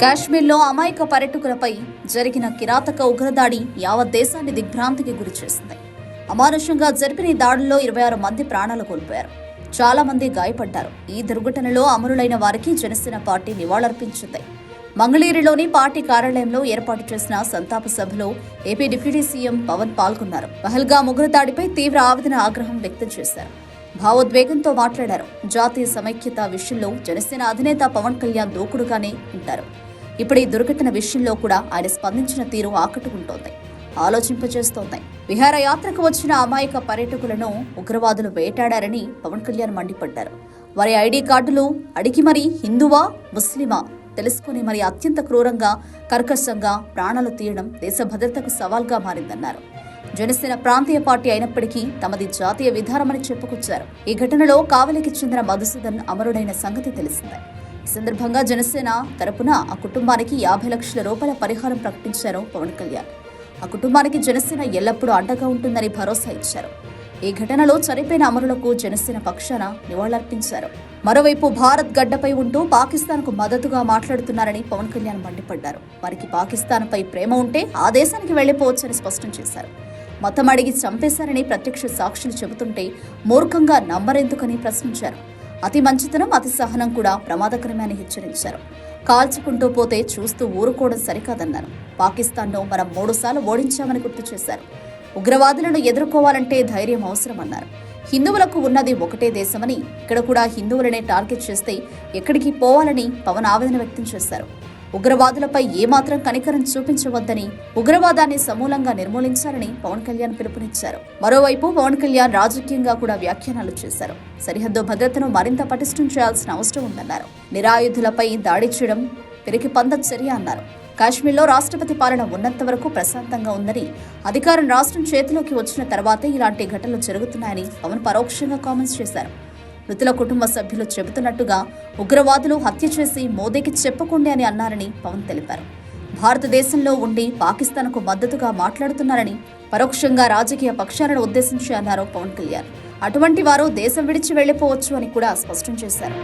కాశ్మీర్లో అమాయక పర్యటకులపై జరిగిన కిరాతక ఉగ్రదాడి యావత్ దేశాన్ని దిగ్భ్రాంతికి గురిచేసింది అమానుషంగా జరిపిన ఈ దాడుల్లో ఇరవై ఆరు మంది ప్రాణాలు కోల్పోయారు. చాలా మంది గాయపడ్డారు. ఈ దుర్ఘటనలో అమరులైన వారికి జనసేన పార్టీ నివాళులర్పించింది. మంగళగిరిలోని పార్టీ కార్యాలయంలో ఏర్పాటు చేసిన సంతాప సభలో ఏపీ డిప్యూటీ సీఎం పవన్ పాల్గొన్నారు. పహల్గా ఉగ్రదాడిపై తీవ్ర ఆవేదన ఆగ్రహం వ్యక్తం చేశారు. భావోద్వేగంతో మాట్లాడారు. జాతీయ సమైక్యత విషయంలో జనసేన అధినేత పవన్ కళ్యాణ్ దూకుడుగానే ఉంటారు. ఇప్పుడు ఈ దుర్ఘటన విషయంలో కూడా ఆయన స్పందించిన తీరు ఆకట్టుకుంటోంది. ఆలోచింపజేస్తోంది. విహారయాత్రకు వచ్చిన అమాయక పర్యటకులను ఉగ్రవాదులు వేటాడారని పవన్ కళ్యాణ్ మండిపడ్డారు. వారి ఐడి కార్డులు అడిగి మరి హిందువా ముస్లిమా తెలుసుకుని మరి అత్యంత క్రూరంగా కర్కశంగా ప్రాణాలు తీయడం దేశ భద్రతకు సవాల్గా మారిందన్నారు. జనసేన ప్రాంతీయ పార్టీ అయినప్పటికీ తమది జాతీయ విధానమని చెప్పుకొచ్చారు. ఈ ఘటనలో కావలికి చెందిన మధుసూదన్ అమరుడైన సంగతి తెలిసిందే. ఈ సందర్భంగా జనసేన తరపున ఆ కుటుంబానికి యాభై లక్షల రూపాయల పరిహారం ప్రకటించారు పవన్ కళ్యాణ్. ఆ కుటుంబానికి జనసేన ఎల్లప్పుడూ అండగా ఉంటుందని భరోసా ఇచ్చారు. ఈ ఘటనలో చనిపోయిన అమరులకు జనసేన పక్షాన నివాళులర్పించారు. మరోవైపు భారత్ గడ్డపై ఉంటూ పాకిస్తాన్కు మద్దతుగా మాట్లాడుతున్నారని పవన్ కళ్యాణ్ మండిపడ్డారు. వారికి పాకిస్తాన్పై ప్రేమ ఉంటే ఆ దేశానికి వెళ్ళిపోవచ్చని స్పష్టం చేశారు. మతం అడిగి చంపేశారని ప్రత్యక్ష సాక్షులు చెబుతుంటే మూర్ఖంగా నమ్మరెందుకని ప్రశ్నించారు. అతి మంచితనం అతి సహనం కూడా ప్రమాదకరమే అని హెచ్చరించారు. కాల్చుకుంటూ పోతే చూస్తూ ఊరుకోవడం సరికాదన్నారు. పాకిస్తాన్ను మనం మూడుసార్లు ఓడించామని గుర్తు చేశారు. ఉగ్రవాదులను ఎదుర్కోవాలంటే ధైర్యం అవసరమన్నారు. హిందువులకు ఉన్నది ఒకటే దేశమని ఇక్కడ కూడా హిందువులనే టార్గెట్ చేస్తే ఎక్కడికి పోవాలని పవన్ ఆవేదన వ్యక్తం చేశారు. ఉగ్రవాదులపై ఏమాత్రం కనికరం చూపించవద్దని ఉగ్రవాదాన్ని సమూలంగా నిర్మూలించాలని పవన్ కళ్యాణ్ పిలుపునిచ్చారు. మరోవైపు పవన్ కళ్యాణ్ రాజకీయంగా కూడా వ్యాఖ్యానాలు చేశారు. సరిహద్దు భద్రతను మరింత పటిష్టం చేయాల్సిన అవసరం ఉందన్నారు. నిరాయుధులపై దాడి చేయడం పెరిగి పంద చర్య అన్నారు. కాశ్మీర్లో రాష్ట్రపతి పాలన ఉన్నంత వరకు ప్రశాంతంగా ఉందని అధికారం రాష్ట్రం చేతిలోకి వచ్చిన తర్వాతే ఇలాంటి ఘటనలు జరుగుతున్నాయని పవన్ పరోక్షంగా కామెంట్స్ చేశారు. మృతుల కుటుంబ సభ్యులు చెబుతున్నట్టుగా ఉగ్రవాదులు హత్య చేసి మోదీకి చెప్పకుండే అని అన్నారని పవన్ తెలిపారు. భారతదేశంలో ఉండి పాకిస్తాన్కు మద్దతుగా మాట్లాడుతున్నారని పరోక్షంగా రాజకీయ పక్షాలను ఉద్దేశించి అన్నారు పవన్ కళ్యాణ్. అటువంటి వారు దేశం విడిచి వెళ్ళిపోవచ్చు అని కూడా స్పష్టం చేశారు.